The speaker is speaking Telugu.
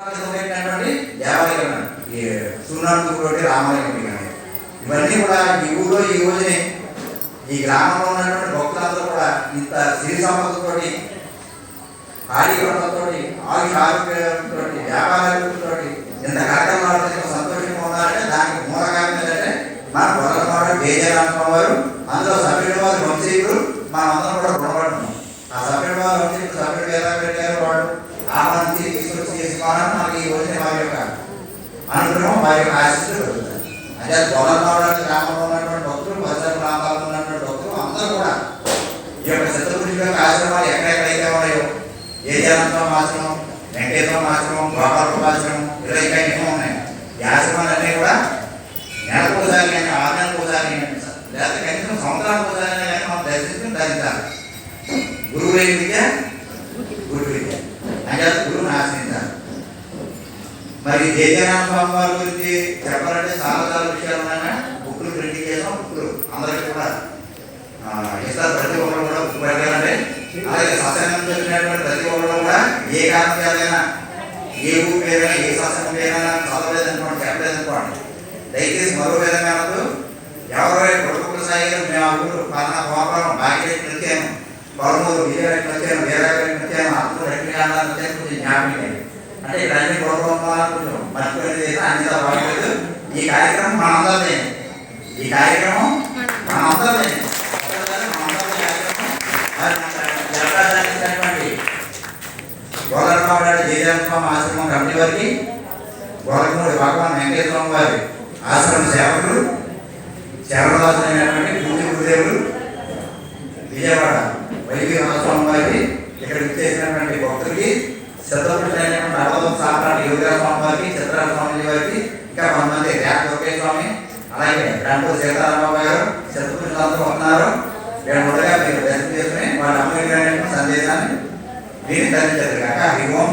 ఉన్నటువంటి దేవాలయం ఈ సున్నాంతుకోటి రామాలయం కానీ ఇవన్నీ కూడా ఈ ఊళ్ళో ఈ రోజునే ఈ గ్రామంలో ఉన్నటువంటి భక్తులందరూ కూడా ఇంత సిరి సంపదతోటి ఆడితోటి ఆయుష ఆరోగ్యంతో వ్యాపారాలతో ఇంత కార్యక్రమాలు సంతోషంగా ఉన్నారంటే దానికి మూల కారణం ఏంటంటే మన పొరపాటు జయజయరామ వారు అందులో సభ్యుడు వారు వంశీయులు మనం అందరం కూడా తీసుకొచ్చి మనకి ఈ రోజున వారి యొక్క అనుగ్రహం వారి యొక్క ఆశీస్సులు కలుగుతాయి. అంటే గొల్లపాడు గ్రామంలో ఉన్నటువంటి భక్తులు పరిసర ప్రాంతాల్లో ఉన్నటువంటి భక్తులు అందరూ కూడా ఈ యొక్క శతపురుషుల యొక్క ఆశ్రమాలు ఎక్కడెక్కడైతే ఉన్నాయో ఏ జనంతం ఆశ్రమం వెంకటేశ్వరం ఆశ్రమం గోపాలపురం ఆశ్రమం ఇలా ఇంకా ఎన్నో ఉన్నాయి. ఈ ఆశ్రమాలన్నీ కూడా నెలకు ఒకసారి కానీ ఆరు నెలలకు ఒకసారి కానీ లేదా కనీసం సంవత్సరానికి ఒకసారి కానీ మనం దర్శించుకుని ధరించాలి గురువు లేని విద్య గురు విద్య అంటే గురువుని ఆశ్రయించాలి మరి జయజనామ స్వామి వారి గురించి చెప్పాలంటే చాలా చాలా విషయాలు ఉన్నాయి? బుక్కులు ప్రింటింగ్ చేసాం బుక్లు అందరికీ కూడా ఇస్తారు. ప్రతి ఒక్కరు కూడా బుక్ పెడతారంటే. అలాగే సత్సంగం చెప్పినటువంటి ప్రతి ఒక్కరు కూడా ఏ కారణం చేతైనా ఏ ఊరు పేరైనా ఏ శాసనం పేరైనా చదవలేదనుకోండి చెప్పలేదనుకోండి. దయచేసి మరో విధంగా అనొద్దు ఎవరో కొడుకు సాయి గారు మేము ఆ ఊరు పలానా గోపురం భాగ్యరెడ్డి వచ్చాను కొలమూరు విజయరెడ్డి వచ్చాను వీరారెడ్డి వచ్చాను అప్పుడు రెడ్డి గారు వచ్చాను కొంచెం జ్ఞాపకం అంటే ఇక్కడ అన్ని గొడవలు కొంచెం మర్చిపోయింది చేసి అన్ని వాడలేదు ఈ కార్యక్రమం మన అందరిదే ఈ కార్యక్రమం మన అందరిదే గోలరమాడు జయరామ ఆశ్రమం కమిటీ వారికి గోరకమూడి భగవాన్ వెంకటేశ్వరం వారి ఆశ్రమ సేవకులు శరణదాసులైనటువంటి పూజ గురుదేవులు విజయవాడ వైద్య ఆశ్రమం వారికి శతపురుషులైనటువంటి అరవదం సాంప్రాటి యోగిరాజ స్వామి వారికి చిత్రాల స్వామి వారికి ఇంకా కొంతమంది రేఖ దుర్గయ్య స్వామి అలాగే రెండు సీతారామబాబు గారు శతపురుషులందరూ ఉన్నారు. నేను మొదలుగా మీరు దర్శనం చేసుకుని వాళ్ళ అమ్మగారి సందేశాన్ని దీన్ని ధరించారు కాక హరి ఓం